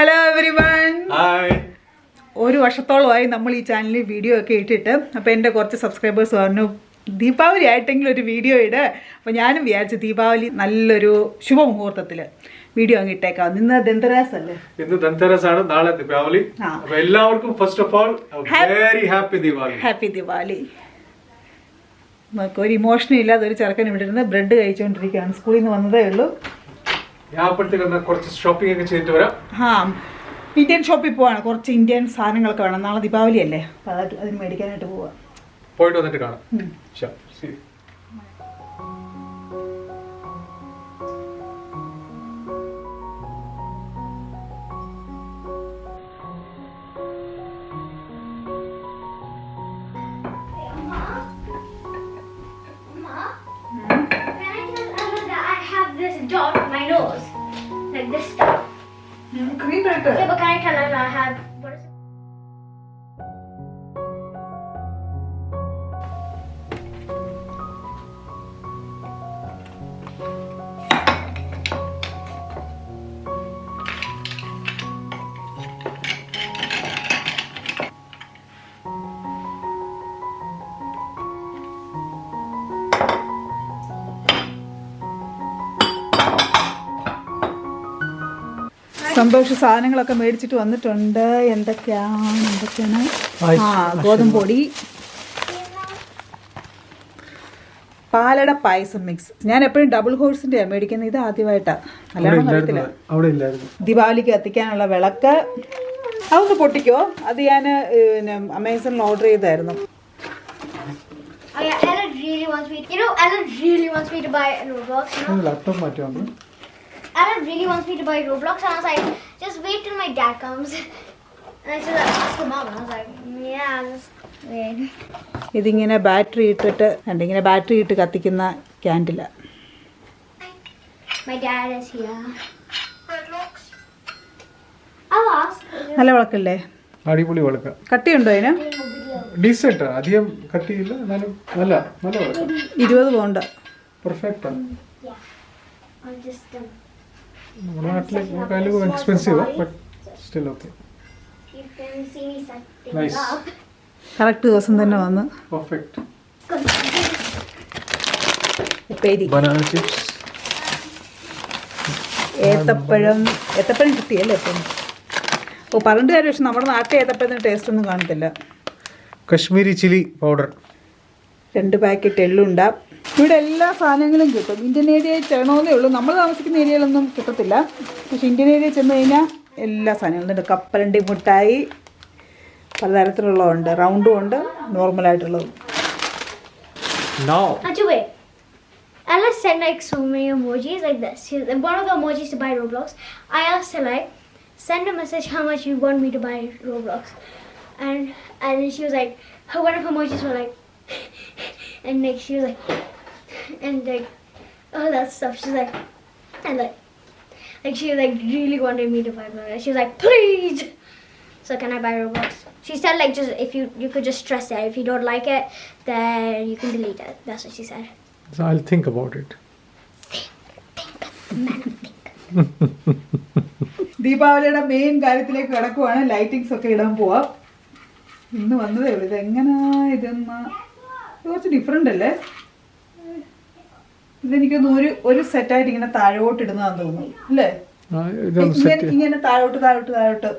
Hello every one ഒരു വർഷത്തോളമായി നമ്മൾ ഈ ചാനലിൽ വീഡിയോ ഒക്കെ ഇട്ടിട്ട് അപ്പോൾ എന്റെ കുറച്ച് സബ്സ്ക്രൈബേഴ്സ് പറഞ്ഞു ദീപാവലി ആയിട്ടെങ്കിലും ഒരു വീഡിയോ ഇട്. അപ്പോൾ ഞാനും വിചാരിച്ചു ദീപാവലി നല്ലൊരു ശുഭമുഹൂർത്തത്തിൽ വീഡിയോ അങ്ങ് ഇട്ടേക്കാം. ഇന്ന് ദന്തരാസ് അല്ലേ? ഇന്ന് ധൻതേരസ് ആണ് നാളെ ദീപാവലി. എല്ലാവർക്കും first of all very happy Deepavali. Happy Deepavali. നമുക്ക് ഒരു ഇമോഷനും ഇല്ലാതെ ഒരു ചെറുക്കൻ ഇവിടെ ഇരുന്ന് ബ്രെഡ് കഴിച്ചുകൊണ്ടിരിക്കുകയാണ് സ്കൂളിൽ നിന്ന് വന്നതേ ഉള്ളൂ. കുറച്ച് ഷോപ്പിംഗ് ഒക്കെ ചെയ്തിട്ട് വരാം. ആ ഇന്ത്യൻ ഷോപ്പിൽ പോവാണ്. കുറച്ച് ഇന്ത്യൻ സാധനങ്ങളൊക്കെ വേണം. നാളെ ദീപാവലി അല്ലേ? അപ്പോൾ അത് അതിന് മേടിക്കാനായിട്ട് പോവാം. പോയിട്ട് വന്നിട്ട് കാണാം. ഉം. Cream Yeah, but can I tell I have what is it? സന്തോഷ സാധനങ്ങളൊക്കെ മേടിച്ചിട്ട് വന്നിട്ടുണ്ട്. എന്തൊക്കെയാണ്? എന്തൊക്കെയാണ് ആ ഗോതമ്പ് പൊടി പാലട പായസം മിക്സ് ഞാൻ എപ്പോഴും ഡബിൾ ഹോഴ്സിന്റെ മേടിക്കുന്നത്. ഇത് ആദ്യമായിട്ടാ. അല്ലാതെ അറിയത്തില്ല അവിടെ ഇല്ലായിരുന്നു. ദീപാവലിക്ക് കത്തിക്കാനുള്ള വിളക്ക്. അതൊന്ന് പൊട്ടിക്കോ. അത് ഞാൻ അമേസണിൽ ഓർഡർ ചെയ്തായിരുന്നു. Oh yeah, Ella really wants me. you know, Ella really wants me to buy Roblox. You know, laptop മാറ്റി Ella really wants me to buy Roblox, and I was like, just wait till my dad comes. And I said, ask her mom. And I was like, yeah, just wait. ഇതിങ്ങനെ battery ഇട്ടിട്ട് ഉണ്ട് ഇങ്ങനെ battery ഇട്ട് കത്തിക്കുന്ന ക്യാൻഡില My dad is here. I'll ask. നല്ല വിളക്കല്ലേ അടിപൊളി വിളക്ക കട്ടിയുണ്ടോ അതിന് ഡീസെന്റ് അധികം കട്ടിയില്ല എന്നാലും നല്ല നല്ല വിളക്ക ഇരുപത് പൗണ്ട് പെർഫെക്റ്റ് ആണ് Yeah. I'll just. Um, നമ്മുടെ നാട്ടിലെ കാലും expensive but still okay Nice. Correct ദിവസം തന്നെ വന്ന്. പെർഫെക്റ്റ് ഉപ്പേരി. ബനാന ചിപ്സ് ഏത്തപ്പഴം ഏത്തപ്പഴം കിട്ടിയല്ലേ ഇപ്പം? ഓ പറഞ്ഞിട്ട് കാര്യം പക്ഷെ നമ്മുടെ നാട്ടിൽ ഏത്തപ്പഴത്തിന് ടേസ്റ്റ് ഒന്നും കാണത്തില്ല. കശ്മീരി ചില്ലി പൗഡർ രണ്ട് പാക്കറ്റ് എള്ളുണ്ട. ഇവിടെ എല്ലാ സാധനങ്ങളും കിട്ടും. ഇന്ത്യൻ ഏരിയയിൽ ചെല്ലണമെന്നേ ഉള്ളൂ. നമ്മൾ താമസിക്കുന്ന ഏരിയയിലൊന്നും കിട്ടത്തില്ല. പക്ഷെ ഇന്ത്യൻ ഏരിയയിൽ ചെന്ന് കഴിഞ്ഞാൽ എല്ലാ സാധനങ്ങളും ഉണ്ട്. കപ്പലണ്ടി മുട്ടായി പലതരത്തിലുള്ളതുണ്ട്. റൗണ്ടും ഉണ്ട്. നോർമൽ ആയിട്ടുള്ളതും. Send a message how much you want me to buy roblox. And and she was like her one of her emojis were like and next she was like and like, all that stuff. She's like, and like, like she like really wanted me to buy Roblox. She was like, please. So can I buy Roblox? She said like just if you you could just stress it. If you don't like it, then you can delete it. That's what she said. So I'll think I think about it ദീപാവലിയുടെ main കാര്യത്തിലേക്ക് കിടക്കുവാണ് lightings ഒക്കെ ഇടാൻ പോവാം ഇന്ന് വന്നതേ ഉള്ളൂ ഇതെങ്ങനാ ഇതെന്നാ ഇത് കുറച്ച് ഡിഫറെന്റ് അല്ലേ ഇതെനിക്കൊന്ന് ഒരു ഒരു സെറ്റായിട്ട് ഇങ്ങനെ താഴോട്ട് ഇടുന്നതാന്ന് തോന്നുന്നു അല്ലേ ഇങ്ങനെ സെറ്റ് ഇങ്ങനെ താഴോട്ട് താഴോട്ട് താഴോട്ട്.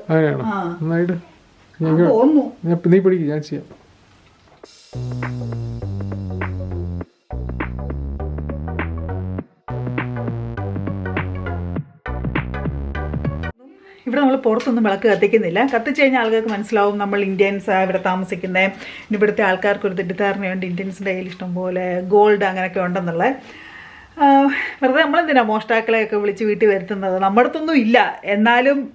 തോന്നുന്നു. നീ പിടിക്കും ഞാൻ ചെയ്യാം. ഇവിടെ നമ്മൾ പുറത്തൊന്നും വിളക്ക് കത്തിക്കുന്നില്ല. കത്തിച്ച് കഴിഞ്ഞാൽ ആൾക്കാർക്ക് മനസ്സിലാവും നമ്മൾ ഇന്ത്യൻസ് ഇവിടെ താമസിക്കുന്നത് ഇവിടുത്തെ ആൾക്കാർക്ക് ഒരു തെറ്റിദ്ധാരണയുണ്ട്. ഇന്ത്യൻസിന്റെ കയ്യിൽ ഇഷ്ടംപോലെ ഗോൾഡ് അങ്ങനെയൊക്കെ ഉണ്ടെന്നുള്ളത് വെറുതെ നമ്മളെന്തിനാ മോഷ്ടാക്കളെയൊക്കെ വിളിച്ച് വീട്ടിൽ വരുത്തുന്നത്? നമ്മുടെ അടുത്തൊന്നും ഇല്ല. എന്നാലും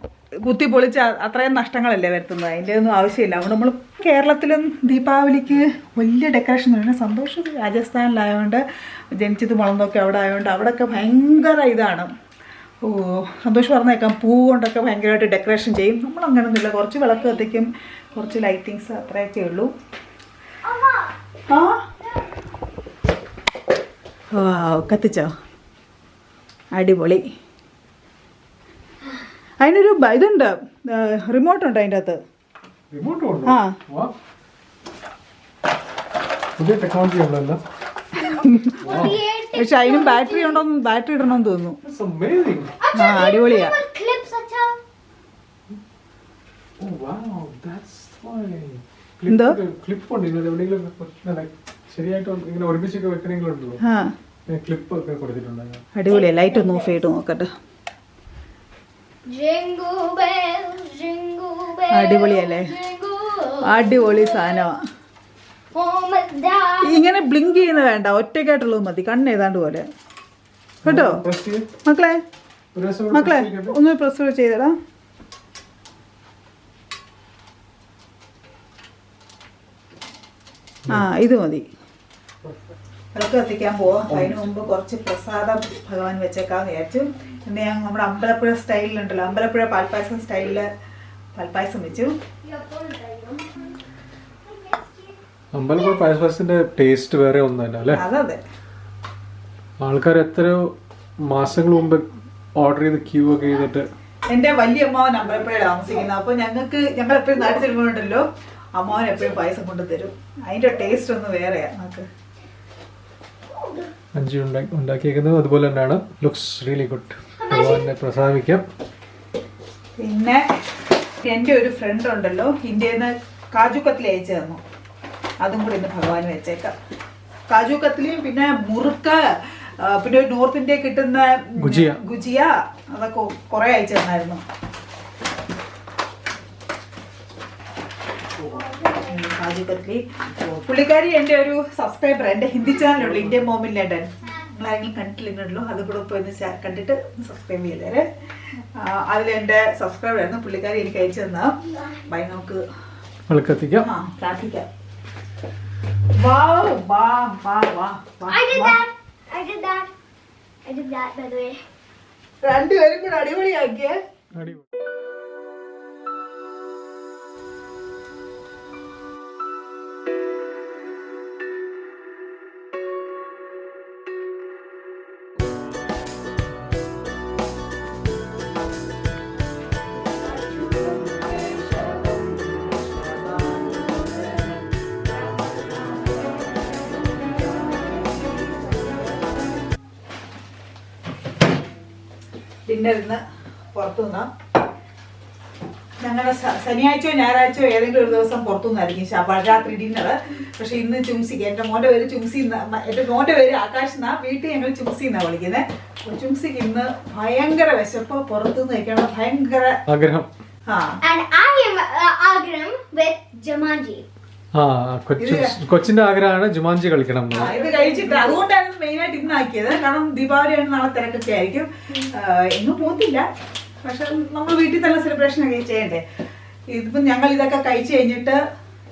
കുത്തി പൊളിച്ച് അത്രയും നഷ്ടങ്ങളല്ലേ വരുത്തുന്നത്? അതിന്റെ ഒന്നും ആവശ്യമില്ല. അതുകൊണ്ട് നമ്മൾ കേരളത്തിലും ദീപാവലിക്ക് വലിയ ഡെക്കറേഷൻ തന്നെ സന്തോഷം. രാജസ്ഥാനിലായതുകൊണ്ട് ജനിച്ചത് വളർന്നതൊക്കെ അവിടെ ആയതുകൊണ്ട് അവിടെയൊക്കെ ഭയങ്കര ഇതാണ്. ഓ സന്തോഷം പറഞ്ഞേക്കാം. പൂ കൊണ്ടൊക്കെ ഭയങ്കരമായിട്ട് ഡെക്കറേഷൻ ചെയ്യും. നമ്മൾ അങ്ങനെയൊന്നുമില്ല കുറച്ച് വിളക്ക് കത്തിക്കും. കുറച്ച് ലൈറ്റിങ്സ് അത്രയൊക്കെ ഉള്ളൂ. ആ? ഓ കത്തിച്ചോ അടിപൊളി അതിനൊരു ബ- ഇതുണ്ട് റിമോട്ട് ഉണ്ട് അതിന്റെ അകത്ത് ആ. പുതിയ ടെക്നോളജി ഉണ്ടല്ലോ പക്ഷെ അതിനും ബാറ്ററി ഉണ്ടോ ബാറ്ററി ഇടണമെന്ന് തോന്നുന്നു. ആ അടിപൊളിയാ. Oh. എന്തോ? ക്ലിപ്പ് ഉണ്ട് ശരിയായിട്ട് ഇങ്ങനെ ഒരുമിച്ചൊക്കെ വെക്കണമെങ്കിലും ഉണ്ടല്ലോ ആ ക്ലിപ്പ് ഒക്കെ കൊടുത്തിട്ടുണ്ട്. അടിപൊളിയാ. ലൈറ്റ് ഒന്ന് ഓഫ് ചെയ്ത് നോക്കട്ടെ. അടിപൊളിയല്ലേ? അടിപൊളി സാധനമാ. Home and down. ഇങ്ങനെ ബ്ലിങ്ക് ചെയ്യുന്ന വേണ്ട. ഒറ്റയ്ക്കായിട്ടുള്ളത് മതി. കണ്ണ് ഏതാണ്ട് പോലെ. കേട്ടോ? മക്കളെ? മക്കളെ. ഒന്ന് പ്രസ് ചെയ്തടാ. ആ ഇത് മതി. വിളക്ക് കത്തിക്കാൻ പോവാം. അതിന് മുമ്പ് കുറച്ച് പ്രസാദം ഭഗവാൻ വെച്ചേക്കാന്ന് വിചാരിച്ചു. പിന്നെ ഞാൻ നമ്മുടെ അമ്പലപ്പുഴ സ്റ്റൈലിലുണ്ടല്ലോ. അമ്പലപ്പുഴ പാൽപ്പായസം സ്റ്റൈലിൽ പാൽപ്പായസം വെച്ചു. അമ്പലപ്പുഴ പായസത്തിന്റെ ടേസ്റ്റ് വേറെ ഒന്നല്ല അല്ലേ? അതെ ആൾക്കാർ എത്രയോ മാസങ്ങൾ മുമ്പ് ഓർഡർ ചെയ്ത് ക്യൂ ഒക്കെ ചെയ്തിട്ട് എന്റെ വലിയ അമ്മാവൻ അമ്പലപ്പുഴ താമസിക്കുന്നത്. അപ്പൊ ഞങ്ങൾക്ക് ഞങ്ങൾ എപ്പോഴും നാട്ടിൽ ചെല്ലുമ്പോഴുണ്ടല്ലോ അമ്മാവൻ എപ്പോഴും പായസം കൊണ്ടുതരും. അതിന്റെ ടേസ്റ്റ് ഒന്ന് വേറെയാ നമുക്ക്. അഞ്ചി ഉണ്ടാക്കി ഉണ്ടാക്കിയേക്കുന്നത് അതുപോലെ തന്നെയാണ്. ലുക്സ് റിയലി ഗുഡ് ഭഗവാനെ പ്രസാദിക്കാം. പിന്നെ എന്റെ ഒരു ഫ്രണ്ട് ഉണ്ടല്ലോ ഇന്ത്യയിൽ നിന്ന് കാജു കത്തിലി അയച്ചു തന്നു. അതും കൂടി ഇന്ന് ഭഗവാൻ വെച്ചേക്കാം. കാജു കത്ലിയും പിന്നെ മുറുക്ക പിന്നെ നോർത്ത് ഇന്ത്യ കിട്ടുന്ന ഗുജിയ. ഗുജിയ അതൊക്കെ കുറെ അയച്ചു തന്നായിരുന്നു. കത്ലി പുള്ളിക്കാരി എന്റെ ഒരു സബ്സ്ക്രൈബർ എന്റെ ഹിന്ദി ചാനലുള്ളൂ ഇന്ത്യൻ മോമിൻ ലണ്ടൻ നിങ്ങളാരെങ്കിലും കണ്ടിട്ടില്ലെന്നുള്ളൂ അത് കൂടെ പോയി ഒന്ന് കണ്ടിട്ട് സബ്സ്ക്രൈബ് ചെയ്തേരെ. അതിലെന്റെ എന്റെ സബ്സ്ക്രൈബർ ആയിരുന്നു പുള്ളിക്കാരി എനിക്ക് അയച്ചു തന്ന. ബൈ നമുക്ക് വിളക്കത്തിക്കാം. ആ പ്രാർത്ഥിക്കാം. വാവ്, വാ വാ. രണ്ടുപേരും കൂടെ അടിപൊളിയാക്കിയേ. അടിപൊളി. ഡിന്നറിന്ന് പുറത്തു നിന്നാം. ഞങ്ങളുടെ ശനിയാഴ്ചയോ ഞായറാഴ്ചയോ ഏതെങ്കിലും ഒരു ദിവസം പുറത്തു നിന്നായിരിക്കും ശബ- രാത്രി ഡിന്നർ പക്ഷെ ഇന്ന് ചുംസിക്ക് എന്റെ മോന്റെ പേര് ചുംസി എന്റെ മോന്റെ പേര് ആകാശ് എന്നാ വീട്ടിൽ ഞങ്ങൾ ചുംസി എന്നാ വിളിക്കുന്നത് ചുംസിക്ക് ഇന്ന് ഭയങ്കര വിശപ്പ് പുറത്തുനിന്ന് കഴിക്കണം ഭയങ്കര ആഗ്രഹം. ആ. And വിത്ത് ആ കൊച്ചു കൊച്ചിന്റെ ആഗ്രഹമാണ് ജുമാഞ്ചി കളിക്കണം. ഇത് കഴിച്ചിട്ട് അതുകൊണ്ടാണ് മെയിനായിട്ട് ഇന്ന് ആക്കിയത് കാരണം ദീപാവലിയാണ് നാളെ തിരക്കൊക്കെ ആയിരിക്കും ആ, എങ്ങും പോകത്തില്ല പക്ഷെ നമ്മൾ വീട്ടിൽ തന്നെ സെലിബ്രേഷൻ ഒക്കെ ചെയ്യണ്ടേ ഇതിപ്പോ ഞങ്ങൾ ഇതൊക്കെ കഴിച്ചു കഴിഞ്ഞിട്ട്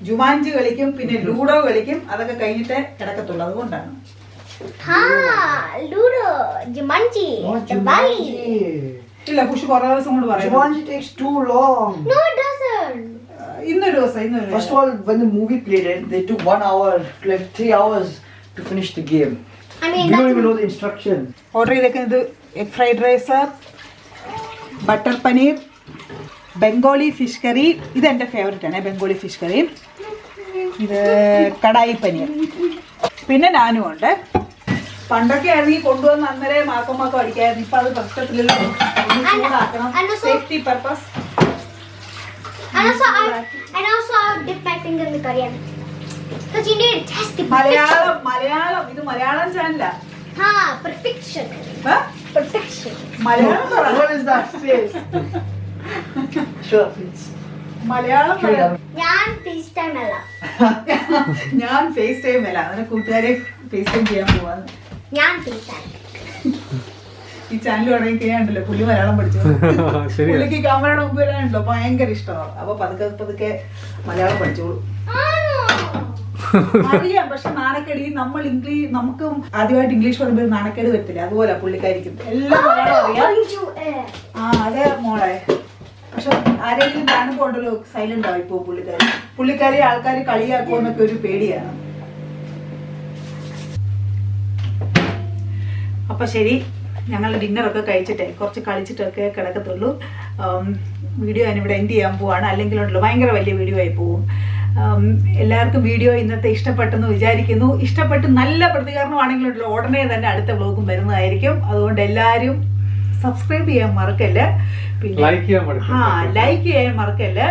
ജുമാഞ്ചി കളിക്കും പിന്നെ ലൂഡോ കളിക്കും അതൊക്കെ കഴിഞ്ഞിട്ട് കിടക്കത്തുള്ളൂ അതുകൊണ്ടാണ് Ha! Ludo! Jumanji! the Bali! ഇല്ല പുഷ് കുറേ ദിവസം കൊണ്ട് പറയും Jumanji takes too long. No, it doesn't. ഇന്നൊരു ദിവസം ഇന്നൊരു First of all, when the movie played it, they took one hour, like three hours to finish the game. I mean, We don't even know the instructions. Order ചെയ്തേക്കുന്നത് egg fried rice butter paneer Bengali fish curry ഇത് എന്റെ favourite ആണ് Bengali fish curry ഇത് കടായി പനീർ. പിന്നെ നാനും ഉണ്ട്. പണ്ടൊക്കെ ആയിരുന്നു ഈ കൊണ്ടുവന്ന് അന്നേരം മാക്കം മാക്കം അടിക്കായിരുന്നു. ഇപ്പൊ അത് പ്രശ്നത്തിലല്ലോ. ഒന്ന് ചൂടാക്കണം. and also- safety purpose also, I and also I dip my finger in the curry because you need to test the perfection. Malayalam Malayalam ഇത് Malayalam ചാനലാ Ha! Perfection. Huh? Perfection. Malayalam പറ What is that face? sure, please. Malayalam പറ ഞാൻ face time അല്ല ഞാൻ face time അല്ല അങ്ങനെ കൂട്ടുകാരെ face time ചെയ്യാൻ പോവാന്ന് ഞാൻ ഫേസ് ടൈം ഈ ചാനൽ തുടങ്ങി കഴിയാണ്ടല്ലോ പുള്ളി മലയാളം പഠിച്ചു. പുള്ളിക്ക് ക്യാമറയുടെ മുമ്പ് വരാനുണ്ടല്ലോ ഭയങ്കര ഇഷ്ടമാണ്. അപ്പൊ പതുക്കെ പതുക്കെ മലയാളം പഠിച്ചോളൂ. അറിയാം പക്ഷെ നാണക്കേട് ഈ നമ്മൾ ഇംഗ്ലീഷ് നമുക്ക് ആദ്യമായിട്ട് ഇംഗ്ലീഷ് പറയുമ്പോൾ നാണക്കേട് വരത്തില്ല. അതുപോലെ പുള്ളിക്കാരിക്കും. എല്ലാം മലയാളം അറിയാം. ആ അതെ മോളെ. പക്ഷെ ആരെങ്കിലും കാണുമ്പോൾ ഉണ്ടല്ലോ സൈലന്റ് ആയി പോകും പുള്ളിക്കാരി. പുള്ളിക്കാരി ആൾക്കാർ കളിയാക്കുമെന്നൊക്കെ ഒരു പേടിയാണ്. അപ്പൊ ശരി. ഞങ്ങൾ ഡിന്നറൊക്കെ കഴിച്ചിട്ടേ കുറച്ച് കളിച്ചിട്ടൊക്കെ കിടക്കത്തുള്ളൂ. വീഡിയോ ഞാനിവിടെ എൻഡ് ചെയ്യാൻ പോവാണ്. അല്ലെങ്കിൽ ഉണ്ടല്ലോ ഭയങ്കര വലിയ വീഡിയോ ആയി പോവും. എല്ലാവർക്കും വീഡിയോ ഇന്നത്തെ ഇഷ്ടപ്പെട്ടെന്ന് വിചാരിക്കുന്നു. ഇഷ്ടപ്പെട്ട് നല്ല പ്രതികരണമാണെങ്കിലുണ്ടല്ലോ ഉടനെ തന്നെ അടുത്ത വ്ലോഗും വരുന്നതായിരിക്കും. അതുകൊണ്ട് എല്ലാവരും സബ്സ്ക്രൈബ് ചെയ്യാൻ മറക്കല്ല? പിന്നെ. ആ ലൈക്ക് ചെയ്യാൻ മറക്കല്ല?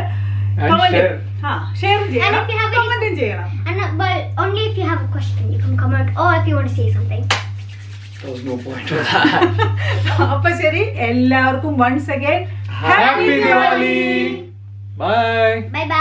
And കമന്റ് ആ ഷെയർ ചെയ്യണം. And ചെയ്യണം. But only if you have a question, you can comment, or if you want to say something. അപ്പൊ ശരി എല്ലാവർക്കും once again happy Diwali bye bye.